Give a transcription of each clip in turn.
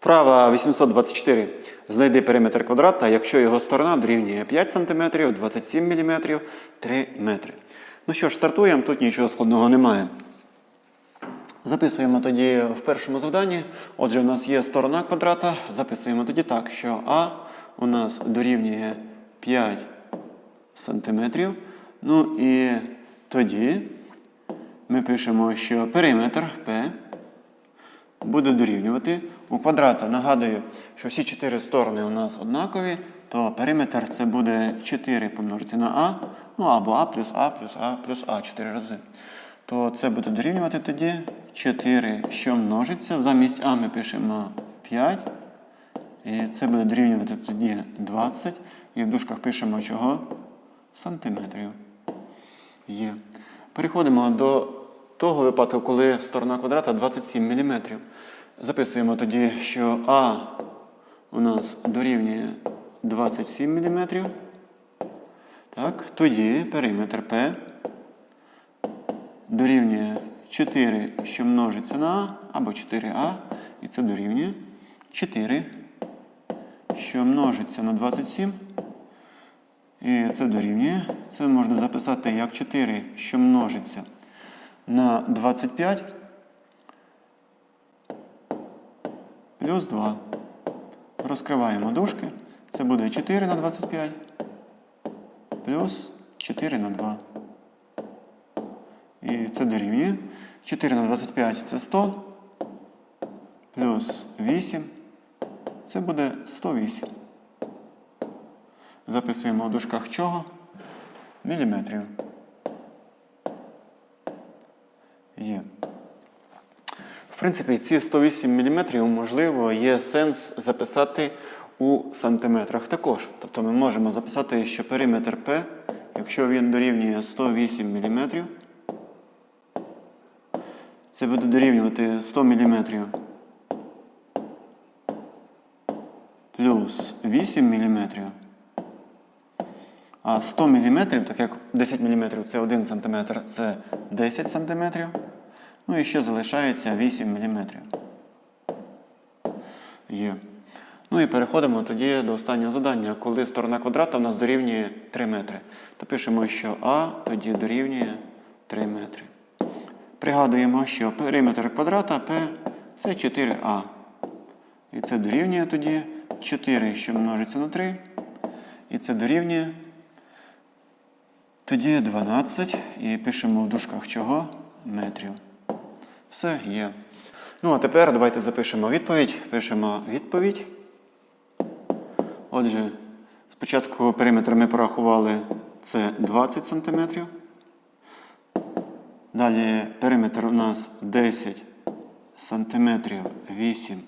Вправа 824. Знайди периметр квадрата, якщо його сторона дорівнює 5 см, 27 мм, 3 метри. Ну що ж, стартуємо, тут нічого складного немає. Записуємо тоді в першому завданні. Отже, у нас є сторона квадрата. Записуємо тоді так, що А у нас дорівнює 5 см. Ну і тоді ми пишемо, що периметр P буде дорівнювати у квадрата. Нагадую, що всі чотири сторони у нас однакові, то периметр це буде 4 помножити на А, ну або А плюс А плюс А плюс А 4 рази. То це буде дорівнювати тоді 4, що множиться. Замість А ми пишемо 5. І це буде дорівнювати тоді 20. І в дужках пишемо чого? Сантиметрів. Є. Переходимо до того випадку, коли сторона квадрата 27 мм. Записуємо тоді, що А у нас дорівнює 27 мм. Так, тоді периметр P дорівнює 4, що множиться на А, або 4А, і це дорівнює 4, що множиться на 27. І це дорівнює. Це можна записати як 4, що множиться на 25 плюс 2. Розкриваємо дужки. Це буде 4 на 25 плюс 4 на 2. І це дорівнює. 4 на 25 це 100 плюс 8. Це буде 108. Записуємо в дужках чого? Міліметрів. Є. В принципі, ці 108 мм, можливо, є сенс записати у сантиметрах також. Тобто ми можемо записати, що периметр P, якщо він дорівнює 108 мм, це буде дорівнювати 100 мм плюс 8 мм. А 100 мм, так як 10 мм це 1 см, це 10 см. Ну і ще залишається 8 мм. Є. Ну і переходимо тоді до останнього завдання. Коли сторона квадрата у нас дорівнює 3 метри. То пишемо, що А тоді дорівнює 3 метри. Пригадуємо, що периметр квадрата P це 4А. І це дорівнює тоді 4, що множиться на 3. І це дорівнює тоді 12 і пишемо в дужках чого? Метрів. Все є. Ну, а тепер давайте запишемо відповідь. Пишемо відповідь. Отже, спочатку периметр ми порахували це 20 см. Далі периметр у нас 10 см 8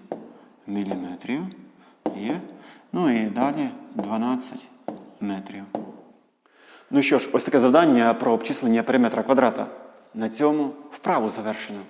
мм. Є. Ну і далі 12 метрів. Ну що ж, ось таке завдання про обчислення периметра квадрата. На цьому вправу завершено.